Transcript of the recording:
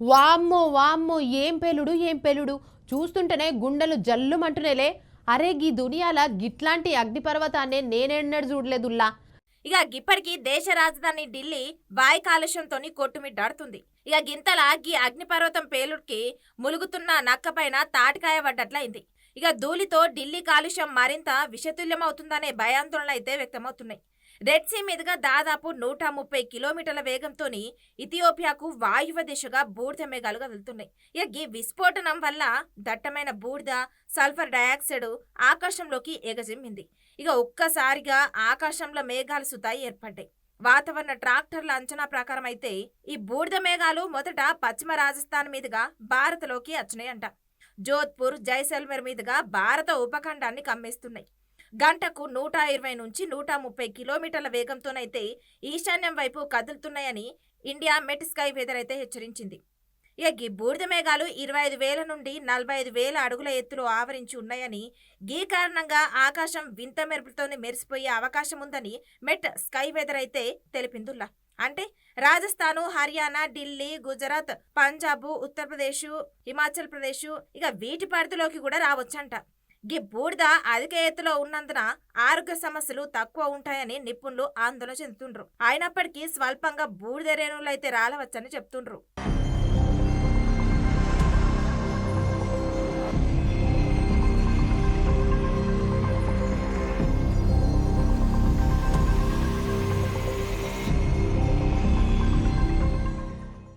వామ్మో వామ్మో ఏం పేలుడు ఏం పేలుడు? చూస్తుంటేనే గుండెలు జల్లుమంటునేలే అరే గీ దునియాల గిట్లాంటి అగ్నిపర్వతాన్ని నేనెన్నడు చూడలేదుల్లా. ఇక గిప్పటికి దేశ రాజధాని ఢిల్లీ వాయు కాలుష్యంతో కొట్టుమిట్టాడుతుంది ఇక గింతల గీ అగ్నిపర్వతం పేలుడికి ములుగుతున్న నక్కపైన తాటికాయ పడ్డట్లయింది ఇక ధూళితో ఢిల్లీ కాలుష్యం మరింత విషతుల్యమవుతుందనే భయాందోళనలు అయితే వ్యక్తమవుతున్నాయి. రెడ్ సీ మీదుగా దాదాపు నూట ముప్పై కిలోమీటర్ల వేగంతోని ఇథియోపియాకు వాయువ దిశగా బూడిద మేఘాలుగా వెళ్తున్నాయి ఇక ఈ విస్ఫోటనం వల్ల దట్టమైన బూడిద సల్ఫర్ డయాక్సైడ్ ఆకాశంలోకి ఎగజిమ్మింది. ఇక ఒక్కసారిగా ఆకాశంలో మేఘాలు సుతాయి ఏర్పడ్డాయి. వాతావరణ ట్రాక్టర్ల అంచనా ప్రకారం అయితే ఈ బూడిద మేఘాలు మొదట పశ్చిమ రాజస్థాన్ మీదుగా భారత్లోకి వచ్చినాయంట. జోధ్పూర్ జైసల్మేర్ మీదుగా భారత ఉపఖండాన్ని కమ్మేస్తున్నాయి. గంటకు నూట ఇరవై నుంచి నూట ముప్పై కిలోమీటర్ల వేగంతోనైతే ఈశాన్యం వైపు కదులుతున్నాయని ఇండియా మెట్ స్కై వెదర్ అయితే హెచ్చరించింది. ఇక గీ బూడిద మేఘాలు ఇరవై ఐదు వేల నుండి నలభై ఐదు వేల అడుగుల ఎత్తులో ఆవరించి ఉన్నాయని గీ కారణంగా ఆకాశం వింత మెరుపులతోనే మెరిసిపోయే అవకాశం ఉందని మెట్ స్కై వెదర్ అయితే తెలిపిందుల్లా. అంటే రాజస్థాను హర్యానా ఢిల్లీ గుజరాత్ పంజాబ్ ఉత్తరప్రదేశ్ హిమాచల్ ప్రదేశ్ ఇక వీటి పరిధిలోకి కూడా రావచ్చంట. గీ బూడిద అధిక ఎత్తులో ఉన్నందున ఆరోగ్య సమస్యలు తక్కువ ఉంటాయని నిపుణులు ఆందోళన చెందుతుండ్రు. అయినప్పటికీ స్వల్పంగా బూడిద రేణువులు అయితే రాలవచ్చని చెప్తుండ్రు.